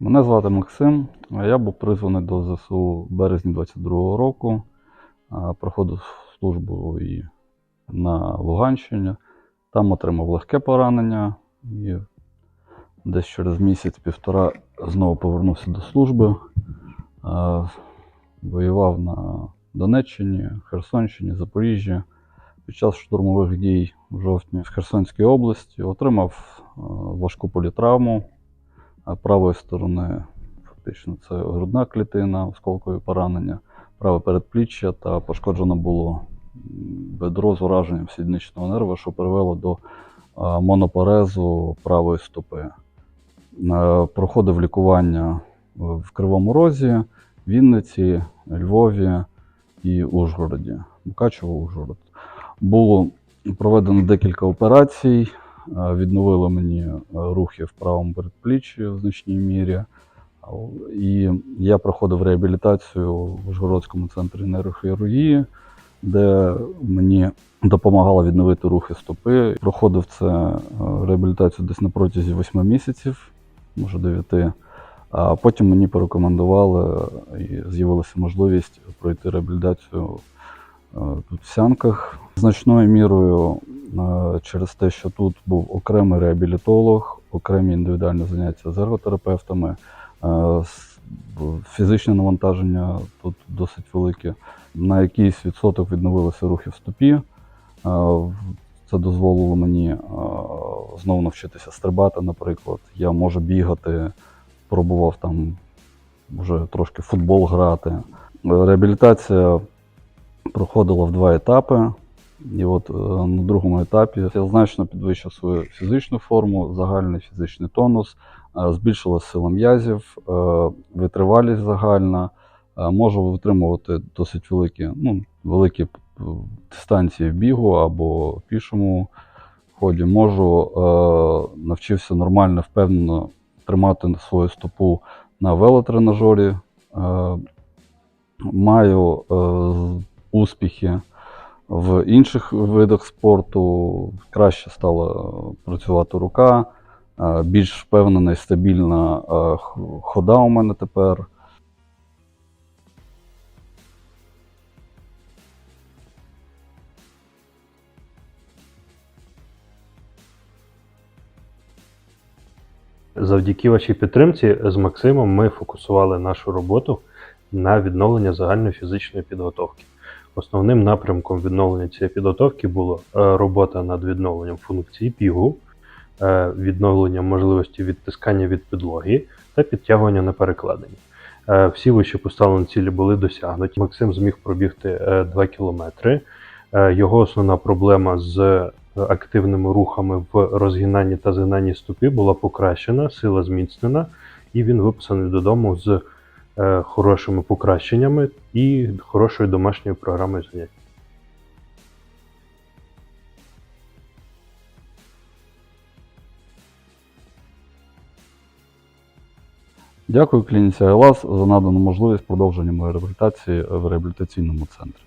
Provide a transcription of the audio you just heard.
Мене звати Максим. Я був призваний до ЗСУ в березні 22-го року. Проходив службу і на Луганщині. Там отримав легке поранення і десь через місяць-півтора знову повернувся до служби. Воював на Донеччині, Херсонщині, Запоріжжі. Під час штурмових дій в жовтні в Херсонській області отримав важку політравму правої сторони фактично це грудна клітина, осколкові поранення, праве передпліччя та пошкоджено було бедро з ураженням сідничного нерва, що привело до монопорезу правої стопи. Проходив лікування в Кривому Розі, Вінниці, Львові і Ужгороді. Мукачево, Ужгород. Було проведено декілька операцій. Е, Відновили мені е, рухи в правому передпліччі в значній мірі. І я проходив реабілітацію в Ужгородському центрі нейрохірургії, де мені допомагало відновити рухи стопи. Проходив це е, реабілітацію десь на протязі 8 місяців, може 9. А потім мені порекомендували і з'явилася можливість пройти реабілітацію е, тут в Сянках. Значною мірою е, через те, що тут був окремий реабілітолог, окремі індивідуальні заняття з ерготерапевтами, е, фізичне навантаження тут досить велике. На якийсь відсоток відновилися рухи в стопі. Е, Це дозволило мені е, знову навчитися стрибати, наприклад. Я можу бігати, пробував там вже трошки футбол грати. Е, Реабілітація проходила в два етапи. І от е, на другому етапі я значно підвищив свою фізичну форму, загальний фізичний тонус, е, збільшилася сила м'язів, е, витривалість загальна. Можу витримувати досить великі, ну, великі дистанції в бігу або в пішому ході. Можу навчився нормально, впевнено тримати свою стопу на велотренажері. Маю успіхи в інших видах спорту. Краще стала працювати рука, е, більш впевнена і стабільна е, хода у мене тепер. Завдяки вашій підтримці з Максимом ми фокусували нашу роботу на відновлення загальної фізичної підготовки. Основним напрямком відновлення цієї підготовки було е, робота над відновленням функції бігу, е, відновлення можливості відтискання від підлоги та підтягування на перекладині. Е, Всі вище поставлені цілі були досягнуті. Максим зміг пробігти 2 кілометри. Його основна проблема з активними рухами в розгинанні та згинанні стопи була покращена, сила зміцнена, і він виписаний додому з хорошими покращеннями і хорошою домашньою програмою занять. Дякую клініці Айлас за надану можливість продовження моєї реабілітації в реабілітаційному центрі.